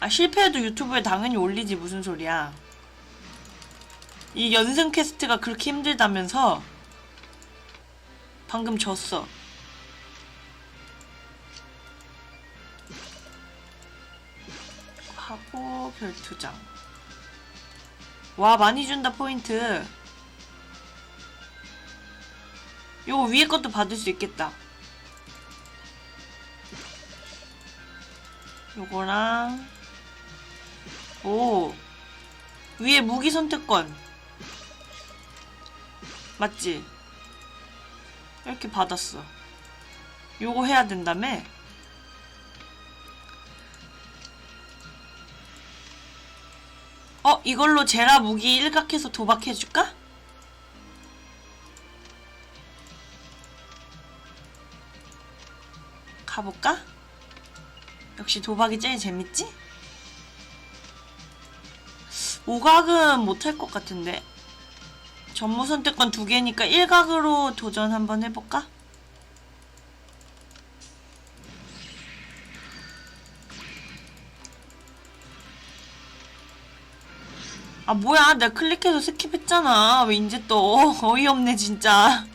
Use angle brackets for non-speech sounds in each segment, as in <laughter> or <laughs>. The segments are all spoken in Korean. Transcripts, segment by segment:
아 실패해도 유튜브에 당연히 올리지 무슨 소리야 이 연승 퀘스트가 그렇게 힘들다면서 방금 졌어 하고 별두 장. 와 많이 준다 포인트. 요거 위에 것도 받을 수 있겠다. 요거랑 오 위에 무기 선택권 맞지? 이렇게 받았어. 요거 해야 된다며? 어, 이걸로 제라 무기 일각해서 도박해줄까? 가볼까? 역시 도박이 제일 재밌지? 오각은 못할 것 같은데. 전무 선택권 두 개니까 일각으로 도전 한번 해볼까? 아 뭐야 내가 클릭해서 스킵했잖아 왜 이제 또 <laughs> 어이없네 진짜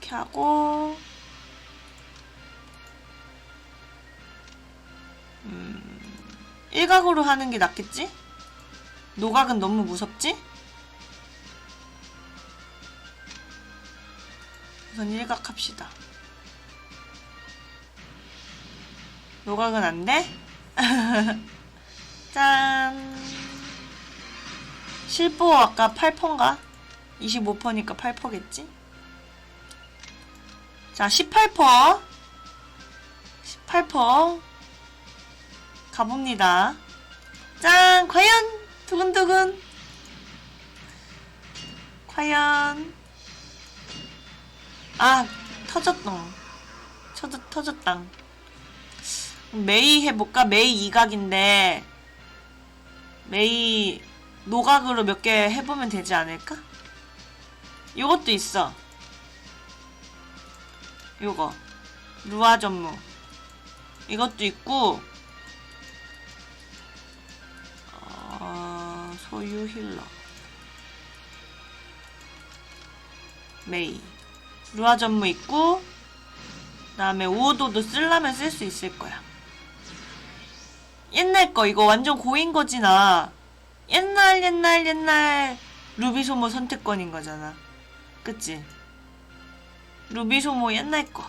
이렇게 하고 일각으로 하는 게 낫겠지? 노각은 너무 무섭지? 우선 일각 합시다 노각은 안 돼? <laughs> 짠. 실보 아까 8%인가? 25%니까 8%겠지? 자, 18%. 18%. 가봅니다. 짠! 과연! 두근두근. 과연. 아, 터졌똥. 터졌, 터졌당. 메이 해볼까? 메이 이각인데 메이 노각으로 몇 개 해보면 되지 않을까? 요것도 있어 요거 루아 전무 이것도 있고 소유 힐러 메이 루아 전무 있고 그 다음에 우호도도 쓸라면 쓸 수 있을 거야. 옛날 거 이거 완전 고인 거지 나. 옛날 옛날 옛날 루비 소모 선택권인 거잖아. 그치? 루비 소모 옛날 거.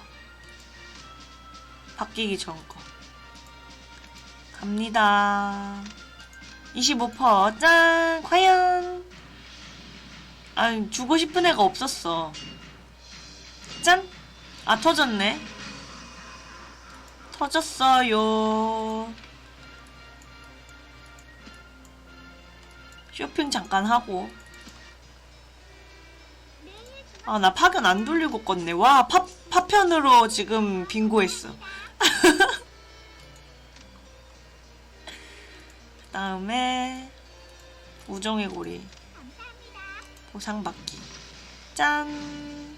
바뀌기 전 거. 갑니다 25%짠! 과연. 아 주고 싶은 애가 없었어. 짠 아 터졌네. 터졌어요. 쇼핑 잠깐 하고. 아, 나 파견 안 돌리고 껐네. 와, 파, 파편으로 지금 빙고했어. 다음에, 우정의 고리. 보상받기. 짠!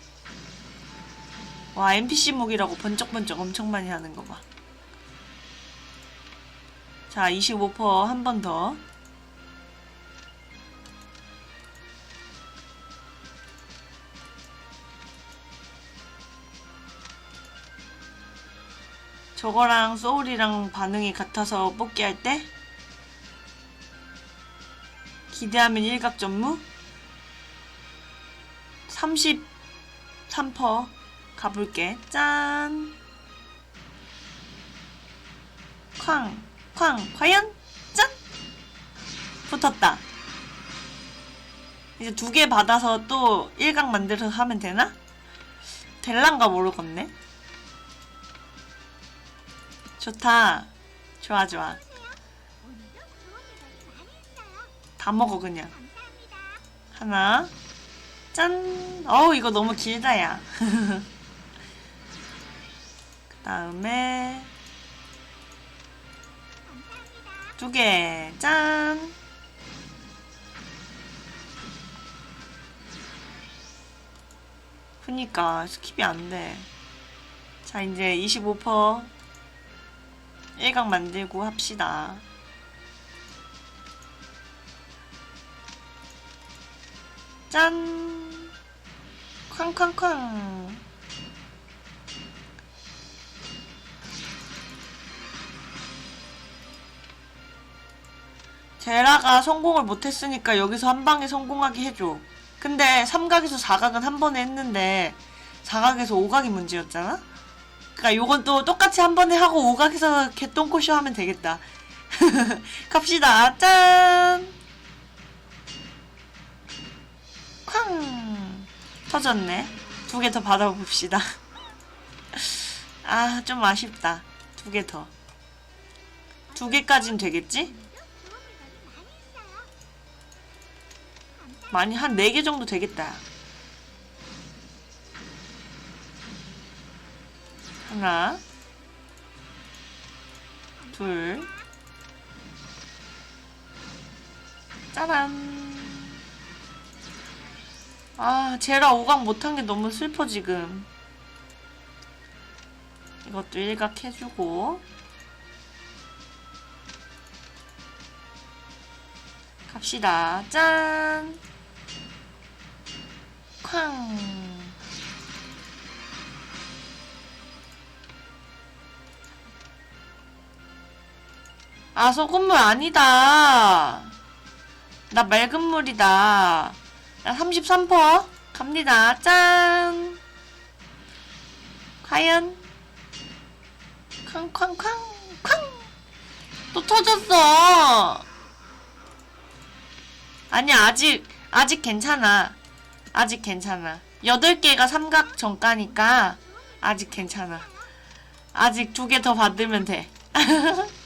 와, NPC 무기라고 번쩍번쩍 엄청 많이 하는 거 봐. 자, 25%한 번 더. 저거랑 소울이랑 반응이 같아서 뽑기 할 때 기대하면 일각 전무 33% 가볼게 짠 쾅, 쾅, 과연? 짠! 붙었다. 이제 두 개 받아서 또 일각 만들어서 하면 되나? 될란가 모르겠네. 좋다. 좋아, 좋아. 다 먹어, 그냥. 하나. 짠. 어우, 이거 너무 길다, 야. <laughs> 그 다음에. 두 개. 짠. 그니까, 스킵이 안 돼. 자, 이제 25% 일각 만들고 합시다. 짠! 쾅쾅쾅! 제라가 성공을 못했으니까 여기서 한 방에 성공하게 해줘. 근데 삼각에서 사각은 한 번에 했는데 사각에서 오각이 문제였잖아? 그니까 요건 또 똑같이 한 번에 하고 오각에서 개똥꼬쇼 하면 되겠다. <laughs> 갑시다. 짠! 터졌네. 두 개 더 받아봅시다. <laughs> 아, 좀 아쉽다. 두 개 더. 두 개까진 되겠지? 많이 한 네 개 정도 되겠다. 하나, 둘, 짜란. 아, 제라 5강 못한 게 너무 슬퍼, 지금. 이것도 일각 해주고. 갑시다. 짠! 쾅! 아, 소금물 아니다. 나 맑은 물이다. 나 33%? 갑니다. 짠! 과연? 쾅쾅쾅! 쾅! 또 터졌어! 아니, 아직, 아직 괜찮아. 아직 괜찮아. 8개가 삼각 정가니까, 아직 괜찮아. 아직 두 개 더 받으면 돼. <laughs>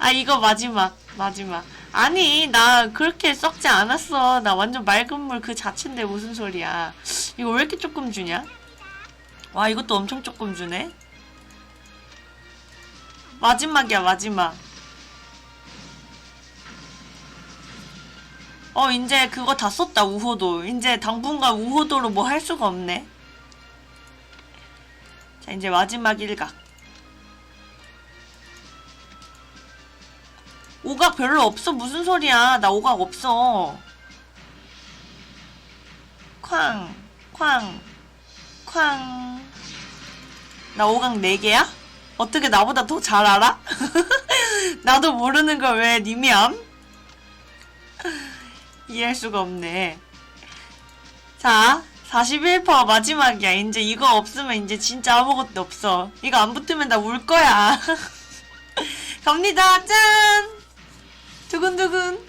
아, 이거 마지막, 마지막. 아니, 나 그렇게 썩지 않았어. 나 완전 맑은 물 그 자체인데 무슨 소리야. 이거 왜 이렇게 조금 주냐? 와, 이것도 엄청 조금 주네. 마지막이야, 마지막. 어, 이제 그거 다 썼다, 우호도. 이제 당분간 우호도로 뭐 할 수가 없네. 자, 이제 마지막 일각. 오각 별로 없어. 무슨 소리야. 나 오각 없어. 쾅, 쾅, 쾅. 나 오각 4개야? 어떻게 나보다 더 잘 알아? <laughs> 나도 모르는 걸 왜 님이 암? <laughs> 이해할 수가 없네. 자, 41% 마지막이야. 이제 이거 없으면 이제 진짜 아무것도 없어. 이거 안 붙으면 나 울 거야. <laughs> 갑니다. 짠! 두근두근.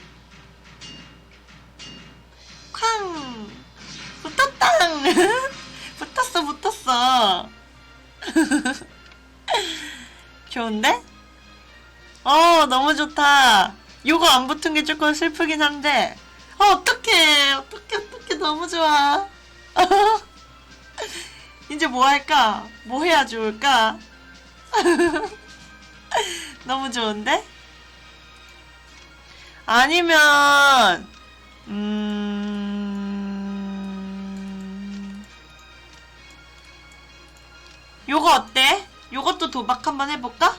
쾅! 붙었당! <laughs> 붙었어, 붙었어. <laughs> 좋은데? 어, 너무 좋다. 요거 안 붙은 게 조금 슬프긴 한데. 어, 어떡해. 어떡해, 어떡해. 너무 좋아. <laughs> 이제 뭐 할까? 뭐 해야 좋을까? 너무 좋은데? 아니면, 음, 요거 어때? 요것도 도박 한번 해볼까?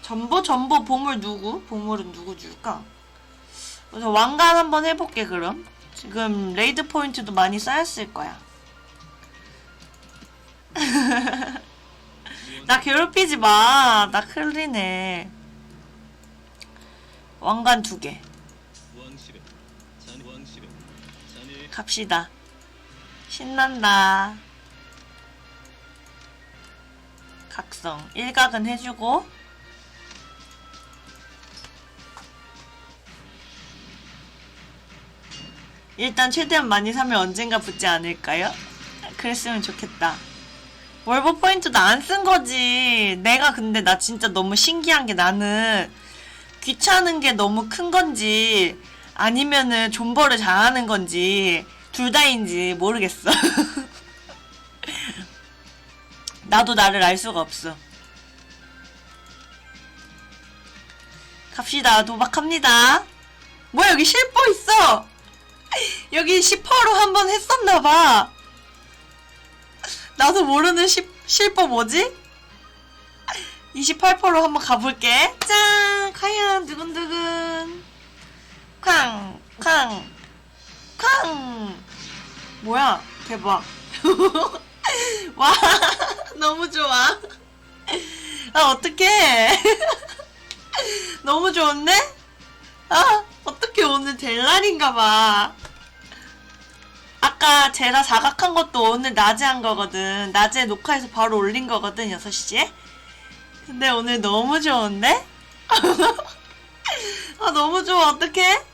전보, 전보, 보물 누구? 보물은 누구 줄까? 그래서 왕관 한번 해볼게, 그럼. 지금 레이드 포인트도 많이 쌓였을 거야. <laughs> 나 괴롭히지 마. 나 클리네. 왕관 두 개. 갑시다. 신난다. 각성. 일각은 해주고. 일단 최대한 많이 사면 언젠가 붙지 않을까요? 그랬으면 좋겠다. 월보 포인트도 안 쓴 거지. 내가 근데 나 진짜 너무 신기한 게 나는 귀찮은 게 너무 큰 건지 아니면은 존버를 잘하는 건지 둘 다인지 모르겠어. <laughs> 나도 나를 알 수가 없어. 갑시다. 도박합니다. 뭐야 여기 실버 있어. <laughs> 여기 10%로 한번 했었나봐. 나도 모르는 시, 실버 뭐지? <laughs> 28%로 한번 가볼게. 짠! 과연 두근두근. 쾅! 쾅! 쾅! 뭐야? 대박. <laughs> 와, 너무 좋아. 아, 어떡해. <laughs> 너무 좋은데? 아, 어떻게 오늘 될 날인가 봐. 아까 제가 자각한 것도 오늘 낮에 한 거거든. 낮에 녹화해서 바로 올린 거거든, 6시에. 근데 오늘 너무 좋은데? <laughs> 아, 너무 좋아. 어떡해?